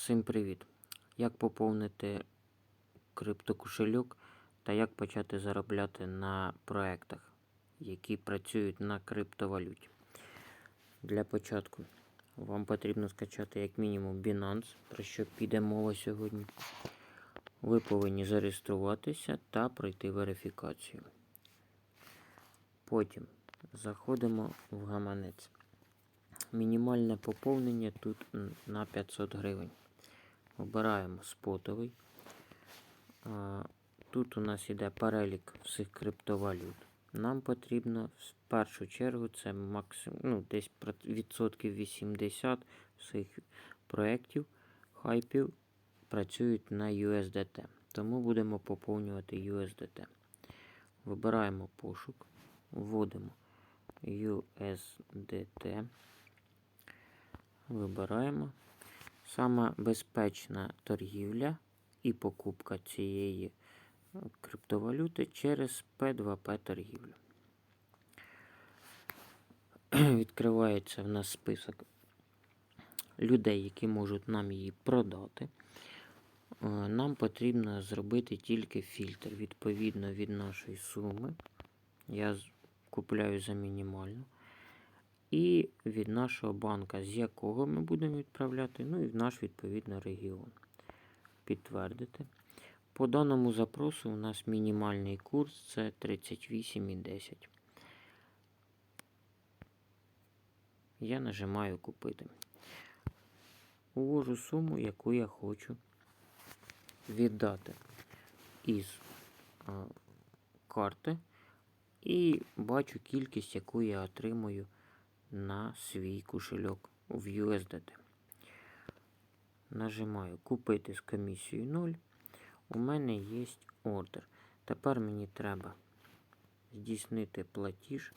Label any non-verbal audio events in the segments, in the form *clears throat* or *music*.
Всім привіт! Як поповнити криптокошельок та як почати заробляти на проектах, які працюють на криптовалюті. Для початку вам потрібно скачати як мінімум Binance, про що піде мова сьогодні. Ви повинні зареєструватися та пройти верифікацію. Потім заходимо в гаманець. Мінімальне поповнення тут на 500 гривень. Обираємо спотовий. Тут у нас йде перелік всіх криптовалют. Нам потрібно в першу чергу це максимум, ну, десь відсотків 80 всіх проєктів, хайпів працюють на USDT. Тому будемо поповнювати USDT. Вибираємо пошук, вводимо USDT. Вибираємо. Сама безпечна торгівля і покупка цієї е, криптовалюти через P2P торгівлю. *clears throat* Відкривається в нас список людей, які можуть нам її продати. Е, Нам потрібно зробити тільки фільтр відповідно від нашої суми. Я купляю за мінімальну. І від нашого банка, з якого ми будемо відправляти, ну і в наш відповідно регіон. Підтвердити. По даному запросу у нас мінімальний курс це 38,10. Я нажимаю купити. Увожу суму, яку я хочу віддати із а, карти. І бачу кількість, яку я отримую на свій кошельок в USDT. Нажимаю купити з комісією 0. У мене є ордер. Тепер мені треба здійснити платіж,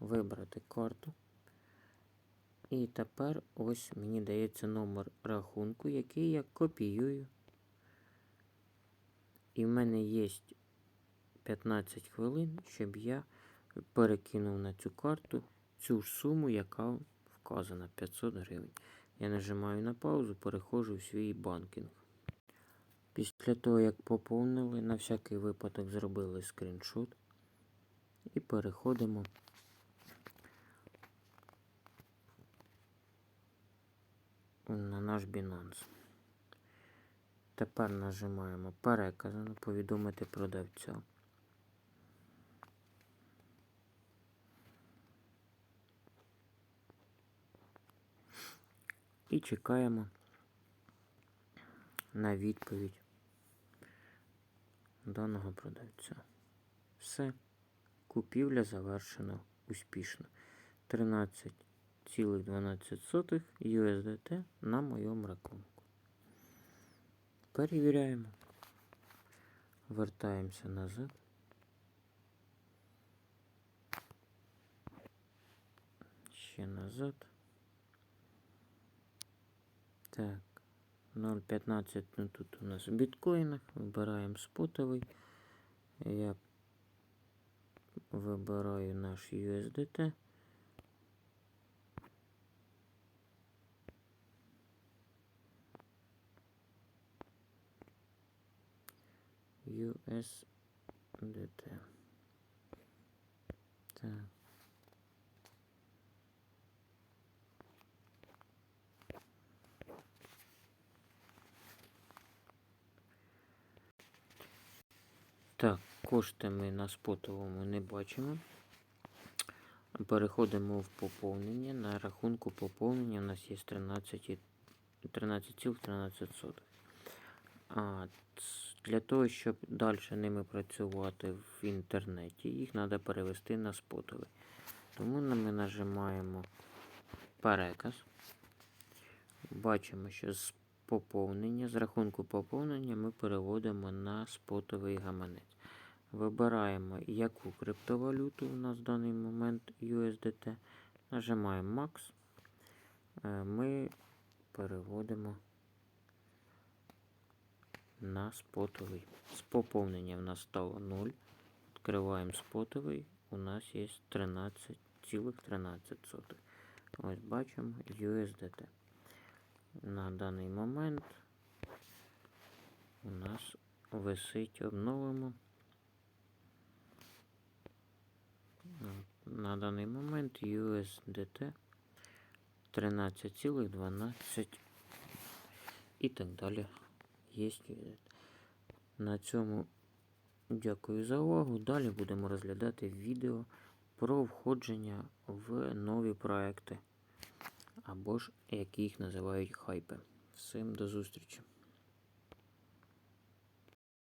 вибрати карту. І тепер ось мені дається номер рахунку, який я копіюю. І в мене є 15 хвилин, щоб я перекинув на цю карту цю ж суму, яка вказана 500 гривень. Я нажимаю на паузу, переходжу в свій банкінг. Після того, як поповнили, на всякий випадок зробили скріншот і переходимо на наш Binance. Тепер нажимаємо переказано, повідомити продавця. І чекаємо на відповідь даного продавця. Все. Купівля завершена успішно. 13,12 USDT на моєму рахунку. Перевіряємо. Вертаємося назад. Ще назад. Так. 0,15 ну, тут у нас в біткоїнах. Вибираємо спотовий. Я вибираю наш USDT. USDT. Так. Так, кошти ми на спотовому не бачимо. Переходимо в поповнення. На рахунку поповнення у нас є 13 13,13. А, для того, щоб далі ними працювати в інтернеті, їх треба перевести на спотовий. Тому ми нажимаємо переказ. Бачимо, що з поповнення, з рахунку поповнення ми переводимо на спотовий гаманець. Вибираємо, яку криптовалюту у нас в даний момент USDT. Нажимаємо Max. Е, Ми переводимо на спотовий. З поповнення в нас стало 0. Відкриваємо спотовий. У нас є 13,13. Ось бачимо USDT. на даний момент у нас висить, обновимо. На даний момент USDT 13,12 і так далі. Є. На цьому дякую за увагу. Далі будемо розглядати відео про входження в нові проекти. Або ж, як їх називають хайпи. Всім до зустрічі!